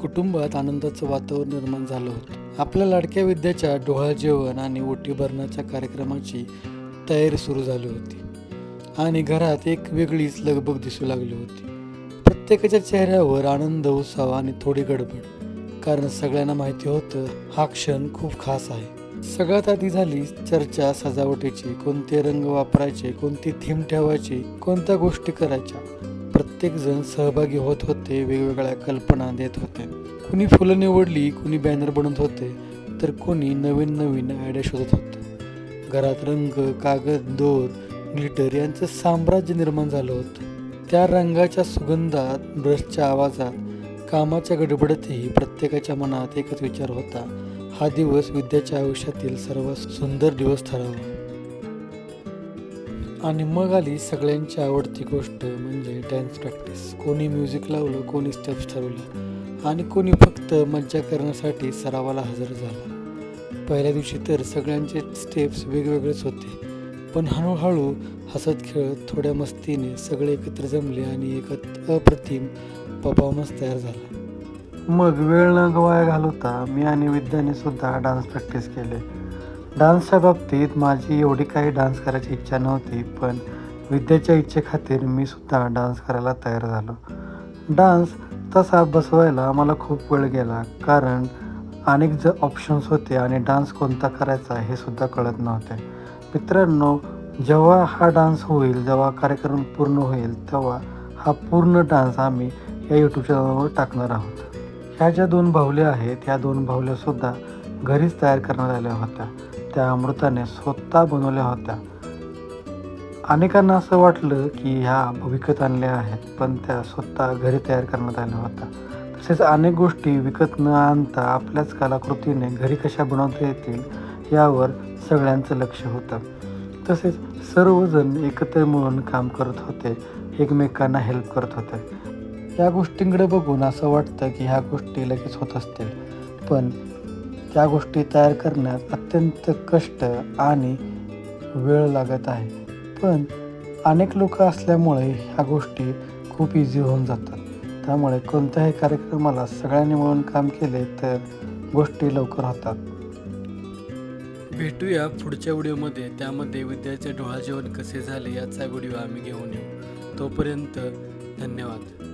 कुटुंबात आनंदाचं वातावरण निर्माण झालं होतं. आपल्या लाडक्या विद्याच्या डोहाळ जेवण आणि ओटी भरण्याच्या कार्यक्रमाची तयारी सुरू झाली होती. आणि घरात एक वेगळीच लगबग दिसू लागली होती. प्रत्येकाच्या चेहऱ्यावर आनंद उत्साह आणि थोडी गडबड. कारण सगळ्यांना माहिती होतं हा क्षण खूप खास आहे. सगळ्यात आधी झाली चर्चा सजावटीची कोणते रंग वापरायचे कोणती थीम ठेवायची कोणत्या गोष्टी करायच्या. प्रत्येकजण सहभागी होत होते वेगवेगळ्या कल्पना देत होते. कुणी फुलं निवडली कुणी बॅनर बनवत होते तर कोणी नवीन नवीन आयडिया शोधत होतं. घरात रंग कागद दोर ग्लिटर यांचं साम्राज्य निर्माण झालं होतं. त्या रंगाच्या सुगंधात ब्रशच्या आवाजात कामाच्या गडबडतही प्रत्येकाच्या मनात एकच विचार होता. हा दिवस विद्याच्या आयुष्यातील सर्वात सुंदर दिवस ठरावा. आणि मग आली सगळ्यांची आवडती गोष्ट म्हणजे डान्स प्रॅक्टिस कोणी म्युझिक लावलं कोणी स्टेप्स ठरवलं आणि कोणी फक्त मज्जा करण्यासाठी सरावाला हजर झाला. पहिल्या दिवशी तर सगळ्यांचे स्टेप्स वेगवेगळेच होते पण हळूहळू हसत खेळत थोड्या मस्तीने सगळे एकत्र जमले आणि एक अप्रतिम परफॉर्मन्स तयार झाला. मग वेळ न गवाया घालवता मी आणि विद्याने सुद्धा डान्स प्रॅक्टिस केले. डान्सच्या बाबतीत माझी एवढी काही डान्स करायची इच्छा नव्हती पण विद्येच्या इच्छेखातीर मी सुद्धा डान्स करायला तयार झालो. डान्स तसा बसवायला मला खूप वेळ गेला कारण अनेक ज ऑप्शन्स होते आणि डान्स कोणता करायचा हे सुद्धा कळत नव्हते. मित्रांनो जेव्हा हा डान्स होईल जेव्हा कार्यक्रम पूर्ण होईल तेव्हा हा पूर्ण डान्स आम्ही या यूट्यूब चॅनलवर टाकणार आहोत. ह्या ज्या दोन बाहुल्या आहेत ह्या दोन बाहुल्यासुद्धा घरीच तयार करण्यात आल्या होत्या. त्या अमृताने स्वतः बनवल्या होत्या. अनेकांना असं वाटलं की ह्या विकत आणल्या आहेत पण त्या स्वतः घरी तयार करण्यात आल्या होत्या. तसेच अनेक गोष्टी विकत न आणता आपल्याच कलाकृतीने घरी कशा बनवता येतील यावर सगळ्यांचं लक्ष होतं. तसेच सर्वजण एकत्र मिळून काम करत होते एकमेकांना हेल्प करत होते. या गोष्टींकडे बघून असं वाटतं की ह्या गोष्टी लगेच होत असतील. पण त्या गोष्टी तयार करण्यात अत्यंत कष्ट आणि वेळ लागत आहे. पण अनेक लोक असल्यामुळे ह्या गोष्टी खूप इझी होऊन जातात. त्यामुळे कोणत्याही कार्यक्रमाला सगळ्यांनी मिळून काम केले तर गोष्टी लवकर होतात. भेटूया पुढच्या व्हिडिओमध्ये. त्यामध्ये विद्यार्थ्याचे डोळा जेवण कसे झाले याचा व्हिडिओ आम्ही घेऊन येऊ. तोपर्यंत धन्यवाद.